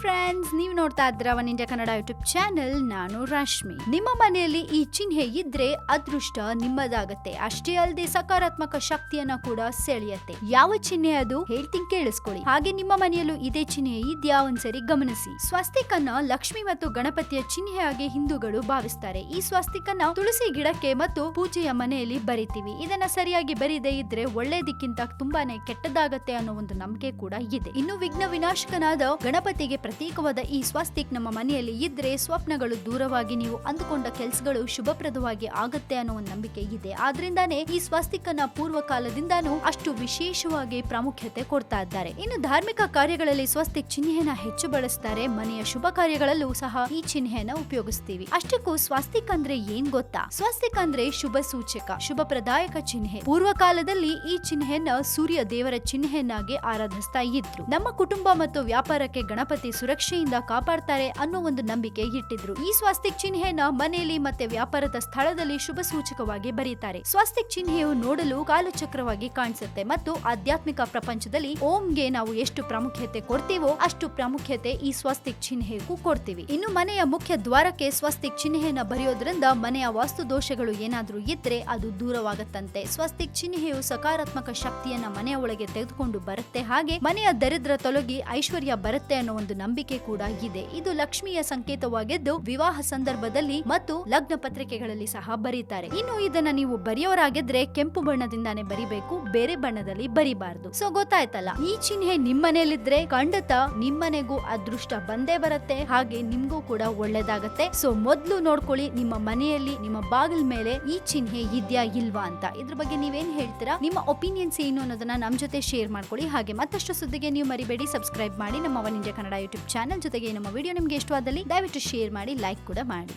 Friends ನೀವು ನೋಡ್ತಾ ಇದ್ರ one India Kannada YouTube channel ನಾನು ರಶ್ಮಿ ನಿಮ್ಮ ಮನೆಯಲ್ಲಿ ಈ ಚಿಹ್ನೆ ಇದ್ರೆ ಅದೃಷ್ಟ ನಿಮ್ಮದಾಗತ್ತೆ. ಅಷ್ಟೇ ಅಲ್ಲದೆ ಸಕಾರಾತ್ಮಕ ಶಕ್ತಿಯನ್ನ ಕೂಡ ಸೆಳೆಯತ್ತೆ. ಯಾವ ಚಿಹ್ನೆ ಅದು? ಹೇಳ್ತೀನಿ, ಕೇಳಿಸ್ಕೊಳ್ಳಿ. ಹಾಗೆ ನಿಮ್ಮ ಮನೆಯಲ್ಲೂ ಇದೇ ಚಿಹ್ನೆ ಇದ್ಯಾ? ಒಂದ್ಸರಿ ಗಮನಿಸಿ. ಸ್ವಸ್ತಿಕನ್ನ ಲಕ್ಷ್ಮಿ ಮತ್ತು ಗಣಪತಿಯ ಚಿಹ್ನೆಯಾಗಿ ಹಿಂದೂಗಳು ಭಾವಿಸ್ತಾರೆ. ಈ ಸ್ವಸ್ತಿಕನ್ನ ತುಳಸಿ ಗಿಡಕ್ಕೆ ಮತ್ತು ಪೂಜೆಯ ಮನೆಯಲ್ಲಿ ಬರಿತೀವಿ. ಇದನ್ನ ಸರಿಯಾಗಿ ಬರೀದೇ ಇದ್ರೆ ಒಳ್ಳೇದಕ್ಕಿಂತ ತುಂಬಾನೇ ಕೆಟ್ಟದಾಗತ್ತೆ ಅನ್ನೋ ಒಂದು ನಂಬಿಕೆ ಕೂಡ ಇದೆ. ಇನ್ನು ವಿಘ್ನ ವಿನಾಶಕನಾದ ಗಣಪತಿಗೆ ಪ್ರತೀಕವಾದ ಈ ಸ್ವಸ್ತಿಕ್ ನಮ್ಮ ಮನೆಯಲ್ಲಿ ಇದ್ರೆ ಸ್ವಪ್ನಗಳು ದೂರವಾಗಿ ನೀವು ಅಂದುಕೊಂಡ ಕೆಲಸಗಳು ಶುಭಪ್ರದವಾಗಿ ಆಗತ್ತೆ ಅನ್ನೋ ಒಂದು ನಂಬಿಕೆ ಇದೆ. ಆದ್ರಿಂದಾನೇ ಈ ಸ್ವಸ್ತಿಕ್ ಅನ್ನ ಪೂರ್ವ ಕಾಲದಿಂದಾನು ಅಷ್ಟು ವಿಶೇಷವಾಗಿ ಪ್ರಾಮುಖ್ಯತೆ ಕೊಡ್ತಾ ಇದ್ದಾರೆ. ಇನ್ನು ಧಾರ್ಮಿಕ ಕಾರ್ಯಗಳಲ್ಲಿ ಸ್ವಸ್ತಿಕ್ ಚಿಹ್ನೆಯನ್ನ ಹೆಚ್ಚು ಬಳಸ್ತಾರೆ. ಮನೆಯ ಶುಭ ಕಾರ್ಯಗಳಲ್ಲೂ ಸಹ ಈ ಚಿಹ್ನೆಯನ್ನ ಉಪಯೋಗಿಸ್ತೀವಿ. ಅಷ್ಟಕ್ಕೂ ಸ್ವಸ್ತಿಕ್ ಅಂದ್ರೆ ಏನ್ ಗೊತ್ತಾ? ಸ್ವಸ್ತಿಕ್ ಅಂದ್ರೆ ಶುಭ ಸೂಚಕ ಶುಭ ಪ್ರದಾಯಕ ಚಿಹ್ನೆ. ಪೂರ್ವ ಕಾಲದಲ್ಲಿ ಈ ಚಿಹ್ನೆಯನ್ನ ಸೂರ್ಯ ದೇವರ ಚಿಹ್ನೆಯನ್ನಾಗಿ ಆರಾಧಿಸ್ತಾ ಇದ್ರು. ನಮ್ಮ ಕುಟುಂಬ ಮತ್ತು ವ್ಯಾಪಾರಕ್ಕೆ ಗಣಪತಿ ಸುರಕ್ಷೆಯಿಂದ ಕಾಪಾಡ್ತಾರೆ ಅನ್ನೋ ಒಂದು ನಂಬಿಕೆ ಇಟ್ಟಿದ್ರು. ಈ ಸ್ವಾಸ್ತಿಕ್ ಚಿಹ್ನೆಯನ್ನ ಮನೆಯಲ್ಲಿ ಮತ್ತೆ ವ್ಯಾಪಾರದ ಸ್ಥಳದಲ್ಲಿ ಶುಭ ಸೂಚಕವಾಗಿ ಬರೀತಾರೆ. ಸ್ವಾಸ್ತಿಕ್ ಚಿಹ್ನೆಯು ನೋಡಲು ಕಾಲಚಕ್ರವಾಗಿ ಕಾಣಿಸುತ್ತೆ ಮತ್ತು ಆಧ್ಯಾತ್ಮಿಕ ಪ್ರಪಂಚದಲ್ಲಿ ಓಂಗೆ ನಾವು ಎಷ್ಟು ಪ್ರಾಮುಖ್ಯತೆ ಕೊಡ್ತೀವೋ ಅಷ್ಟು ಪ್ರಾಮುಖ್ಯತೆ ಈ ಸ್ವಸ್ತಿಕ್ ಚಿಹ್ನೆಗೂ ಕೊಡ್ತೀವಿ. ಇನ್ನು ಮನೆಯ ಮುಖ್ಯ ದ್ವಾರಕ್ಕೆ ಸ್ವಸ್ತಿಕ್ ಚಿಹ್ನೆಯನ್ನ ಬರೆಯೋದ್ರಿಂದ ಮನೆಯ ವಾಸ್ತು ದೋಷಗಳು ಏನಾದ್ರೂ ಇದ್ರೆ ಅದು ದೂರವಾಗುತ್ತಂತೆ. ಸ್ವಸ್ತಿಕ್ ಚಿಹ್ನೆಯು ಸಕಾರಾತ್ಮಕ ಶಕ್ತಿಯನ್ನ ಮನೆಯ ಒಳಗೆ ತೆಗೆದುಕೊಂಡು ಬರುತ್ತೆ ಹಾಗೆ ಮನೆಯ ದರಿದ್ರ ತೊಲಗಿ ಐಶ್ವರ್ಯ ಬರುತ್ತೆ ಅನ್ನೋ ಒಂದು ಕೂಡ ಇದೆ. ಇದು ಲಕ್ಷ್ಮಿಯ ಸಂಕೇತವಾಗಿದ್ದು ವಿವಾಹ ಸಂದರ್ಭದಲ್ಲಿ ಮತ್ತು ಲಗ್ನ ಪತ್ರಿಕೆಗಳಲ್ಲಿ ಸಹ ಬರೀತಾರೆ. ಇನ್ನು ಇದನ್ನ ನೀವು ಬರೆಯೋರಾಗಿದ್ರೆ ಕೆಂಪು ಬಣ್ಣದಿಂದಾನೇ ಬರಿಬೇಕು, ಬೇರೆ ಬಣ್ಣದಲ್ಲಿ ಬರಿಬಾರ್ದು. ಸೊ ಗೊತ್ತಾಯ್ತಲ್ಲ? ಈ ಚಿಹ್ನೆ ನಿಮ್ಮನೇಲಿದ್ರೆ ಖಂಡಿತ ನಿಮ್ಮನೆಗೂ ಅದೃಷ್ಟ ಬಂದೇ ಬರುತ್ತೆ, ಹಾಗೆ ನಿಮ್ಗೂ ಕೂಡ ಒಳ್ಳೇದಾಗತ್ತೆ. ಸೊ ಮೊದ್ಲು ನೋಡ್ಕೊಳ್ಳಿ, ನಿಮ್ಮ ಮನೆಯಲ್ಲಿ, ನಿಮ್ಮ ಬಾಗಿಲ್ ಮೇಲೆ ಈ ಚಿಹ್ನೆ ಇದ್ಯಾ ಇಲ್ವಾ ಅಂತ. ಇದ್ರ ಬಗ್ಗೆ ನೀವೇನ್ ಹೇಳ್ತೀರಾ? ನಿಮ್ಮ ಒಪಿನಿಯನ್ಸ್ ಏನು ಅನ್ನೋದನ್ನ ನಮ್ ಜೊತೆ ಶೇರ್ ಮಾಡ್ಕೊಳ್ಳಿ. ಹಾಗೆ ಮತ್ತಷ್ಟು ಸುದ್ದಿಗೆ ನೀವು ಮರಿಬೇಡಿ. ಸಬ್ಸ್ಕ್ರೈಬ್ ಮಾಡಿ. ನಮ್ಮ one India Kannada YouTube channel ಜೊತೆಗೆ ನಮ್ಮ ವಿಡಿಯೋ ನಿಮ್ಗೆ ಇಷ್ಟವಾದಲ್ಲಿ ದಯವಿಟ್ಟು ಶೇರ್ ಮಾಡಿ ಲೈಕ್ ಕೂಡ ಮಾಡಿ.